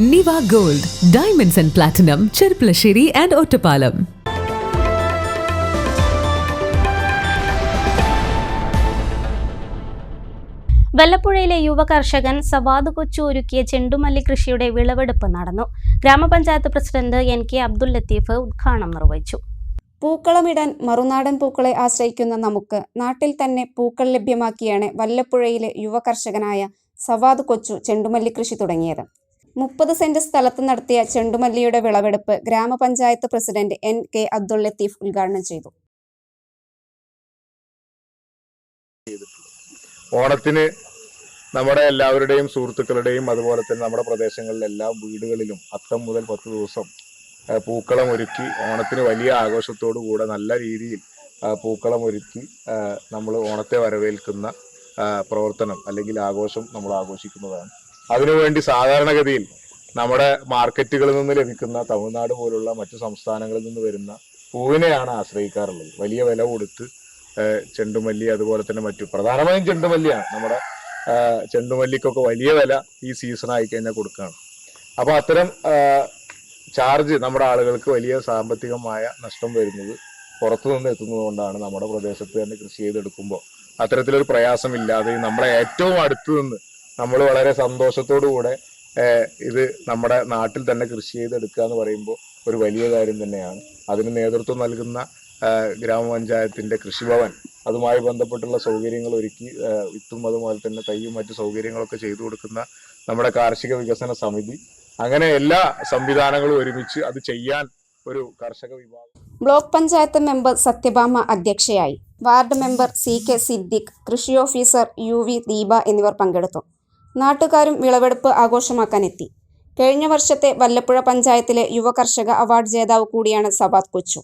Niva gold diamonds and platinum Cherpulassery and Ottapalam വല്ലപ്പുഴയിലെ യുവ കർഷകൻ സവാദ് കൊച്ചു ഒരുക്കിയ ചെണ്ടുമല്ലി കൃഷിയുടെ വിളവെടുപ്പ് നടന്നു. ഗ്രാമപഞ്ചായത്ത് president N K Abdul Latheef ഉദ്ഘാടനം നിർവഹിച്ചു. പൂക്കളമിടാൻ മറുനാടൻ പൂക്കളെ ആശ്രയിക്കുന്ന നമുക്ക് നാട്ടിൽ തന്നെ പൂക്കൾ ലഭ്യമാക്കിയാണ് വല്ലപ്പുഴയിലെ യുവ കർഷകനായ സവാദ് കൊച്ചു ചെണ്ടുമല്ലി കൃഷി തുടങ്ങിയത്. മുപ്പത് സെന്റ് സ്ഥലത്ത് നടത്തിയ ചെണ്ടുമല്ലിയുടെ വിളവെടുപ്പ് ഗ്രാമപഞ്ചായത്ത് president N K Abdul Latheef ഉദ്ഘാടനം ചെയ്തു. ഓണത്തിന് നമ്മുടെ എല്ലാവരുടെയും സുഹൃത്തുക്കളുടെയും അതുപോലെ തന്നെ നമ്മുടെ പ്രദേശങ്ങളിലെല്ലാം വീടുകളിലും അത്തം മുതൽ പത്ത് ദിവസം പൂക്കളം ഒരുക്കി ഓണത്തിന് വലിയ ആഘോഷത്തോടു കൂടെ നല്ല രീതിയിൽ പൂക്കളം ഒരുക്കി നമ്മൾ ഓണത്തെ വരവേൽക്കുന്ന പ്രവർത്തനം അല്ലെങ്കിൽ ആഘോഷം നമ്മൾ ആഘോഷിക്കുന്നതാണ്. അതിനുവേണ്ടി സാധാരണഗതിയിൽ നമ്മുടെ മാർക്കറ്റുകളിൽ നിന്ന് ലഭിക്കുന്ന തമിഴ്നാട് പോലുള്ള മറ്റു സംസ്ഥാനങ്ങളിൽ നിന്ന് വരുന്ന പൂവിനെയാണ് ആശ്രയിക്കാറുള്ളത്. വലിയ വില കൊടുത്ത് ചെണ്ടുമല്ലി അതുപോലെ തന്നെ മറ്റു പ്രധാനമായും ചെണ്ടുമല്ലിയാണ്. നമ്മുടെ ചെണ്ടുമല്ലിക്കൊക്കെ വലിയ വില ഈ സീസൺ ആയി കഴിഞ്ഞാൽ കൊടുക്കുകയാണ്. അപ്പോൾ അത്തരം ചാർജ് നമ്മുടെ ആളുകൾക്ക് വലിയ സാമ്പത്തികമായ നഷ്ടം വരുന്നത് പുറത്തു നിന്ന് എത്തുന്നത് കൊണ്ടാണ് നമ്മുടെ പ്രദേശത്ത് തന്നെ കൃഷി ചെയ്തെടുക്കുമ്പോൾ അത്തരത്തിലൊരു പ്രയാസമില്ലാതെ നമ്മളെ ഏറ്റവും അടുത്ത് നിന്ന് നമ്മൾ വളരെ കൂടെ ഇത് നമ്മുടെ നാട്ടിൽ തന്നെ കൃഷി ചെയ്തെടുക്കുക എന്ന് പറയുമ്പോൾ ഒരു വലിയ കാര്യം തന്നെയാണ്. അതിന് നേതൃത്വം നൽകുന്ന ഗ്രാമപഞ്ചായത്തിന്റെ കൃഷിഭവൻ അതുമായി ബന്ധപ്പെട്ടുള്ള സൗകര്യങ്ങൾ ഒരുക്കി വിത്തും അതുപോലെ തന്നെ തൈയും മറ്റു സൗകര്യങ്ങളൊക്കെ ചെയ്തു കൊടുക്കുന്ന നമ്മുടെ കാർഷിക വികസന സമിതി. അങ്ങനെ എല്ലാ സംവിധാനങ്ങളും ഒരുമിച്ച് അത് ചെയ്യാൻ ഒരു കർഷക വിഭാഗം ബ്ലോക്ക് പഞ്ചായത്ത് മെമ്പർ സത്യഭാമ അധ്യക്ഷയായി. Ward member C K Siddique കൃഷി ഓഫീസർ യു വി ദീപ എന്നിവർ പങ്കെടുത്തു. നാട്ടുകാരും വിളവെടുപ്പ് ആഘോഷമാക്കാനെത്തി. കഴിഞ്ഞ വർഷത്തെ വല്ലപ്പുഴ പഞ്ചായത്തിലെ യുവകർഷക അവാർഡ് ജേതാവ് കൂടിയാണ് സവാദ് കൊച്ചു.